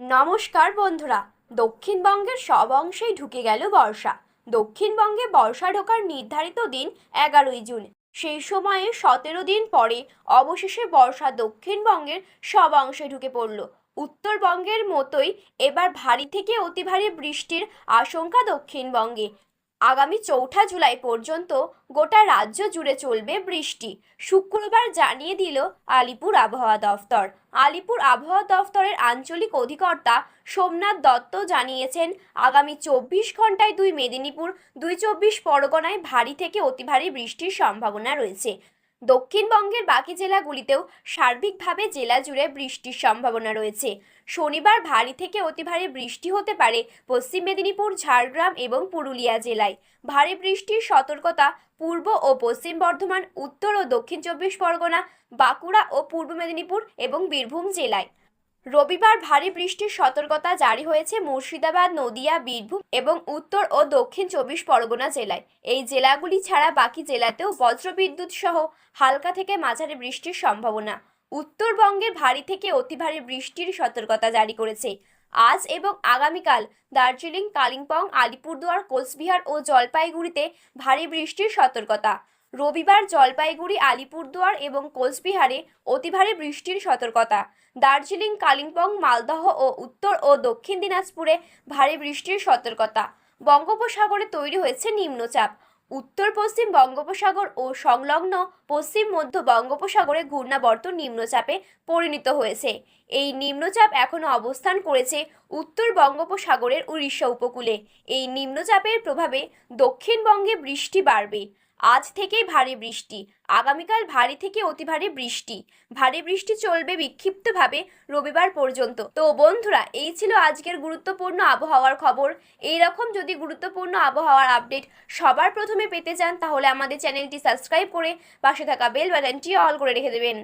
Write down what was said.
নমস্কার বন্ধুরা, দক্ষিণবঙ্গের সব অংশেই ঢুকে গেল বর্ষা। দক্ষিণবঙ্গে বর্ষা ঢোকার নির্ধারিত দিন এগারোই জুন। সেই সময়ে সতেরো দিন পরে অবশেষে বর্ষা দক্ষিণবঙ্গের সব অংশে ঢুকে পড়ল। উত্তরবঙ্গের মতোই এবার ভারী থেকে অতি ভারী বৃষ্টির আশঙ্কা দক্ষিণবঙ্গে। আগামী চৌঠা জুলাই পর্যন্ত গোটা রাজ্য জুড়ে চলবে বৃষ্টি। শুক্রবার জানিয়ে দিল আলিপুর আবহাওয়া দফতর। আলিপুর আবহাওয়া দফতরের আঞ্চলিক অধিকর্তা সোমনাথ দত্ত জানিয়েছেন, আগামী চব্বিশ ঘন্টায় দুই মেদিনীপুর, দুই চব্বিশ পরগনায় ভারী থেকে অতি ভারী বৃষ্টির সম্ভাবনা রয়েছে। দক্ষিণবঙ্গের বাকি জেলাগুলিতেও সার্বিকভাবে জেলা জুড়ে বৃষ্টির সম্ভাবনা রয়েছে। শনিবার ভারী থেকে অতি ভারী বৃষ্টি হতে পারে পশ্চিম মেদিনীপুর, ঝাড়গ্রাম এবং পুরুলিয়া জেলায়। ভারী বৃষ্টির সতর্কতা পূর্ব ও পশ্চিম বর্ধমান, উত্তর ও দক্ষিণ চব্বিশ পরগনা, বাঁকুড়া ও পূর্ব মেদিনীপুর এবং বীরভূম জেলায়। রবিবার ভারী বৃষ্টির সতর্কতা জারি হয়েছে মুর্শিদাবাদ, নদিয়া, বীরভূম এবং উত্তর ও দক্ষিণ চব্বিশ পরগনা জেলায়। এই জেলাগুলি ছাড়া বাকি জেলাতেও বজ্রবিদ্যুৎ সহ হালকা থেকে মাঝারি বৃষ্টির সম্ভাবনা। উত্তরবঙ্গের ভারী থেকে অতি ভারী বৃষ্টির সতর্কতা জারি করেছে। আজ এবং আগামীকাল দার্জিলিং, কালিম্পং, আলিপুরদুয়ার, কোচবিহার ও জলপাইগুড়িতে ভারী বৃষ্টির সতর্কতা। রবিবার জলপাইগুড়ি, আলিপুরদুয়ার এবং কোচবিহারে অতি ভারী বৃষ্টির সতর্কতা। দার্জিলিং, কালিম্পং, মালদহ ও উত্তর ও দক্ষিণ দিনাজপুরে ভারী বৃষ্টির সতর্কতা। বঙ্গোপসাগরে তৈরি হয়েছে নিম্নচাপ। উত্তর, পশ্চিম বঙ্গোপসাগর ও সংলগ্ন পশ্চিম মধ্য বঙ্গোপসাগরে ঘূর্ণাবর্ত নিম্নচাপে পরিণত হয়েছে। এই নিম্নচাপ এখনও অবস্থান করেছে উত্তর বঙ্গোপসাগরের উড়িষ্যা উপকূলে। এই নিম্নচাপের প্রভাবে দক্ষিণবঙ্গে বৃষ্টি বাড়বে। আজ থেকেই ভারী বৃষ্টি। আগামীকাল ভারী থেকে অতি ভারী বৃষ্টি। ভারী বৃষ্টি চলবে বিক্ষিপ্তভাবে রবিবার পর্যন্ত। তো বন্ধুরা, এই ছিল আজকের গুরুত্বপূর্ণ আবহাওয়ার খবর। এই রকম যদি গুরুত্বপূর্ণ আবহাওয়ার আপডেট সবার প্রথমে পেতে চান, তাহলে আমাদের চ্যানেলটি সাবস্ক্রাইব করে পাশে থাকা বেল বাটনটি অল করে রেখে দেবেন।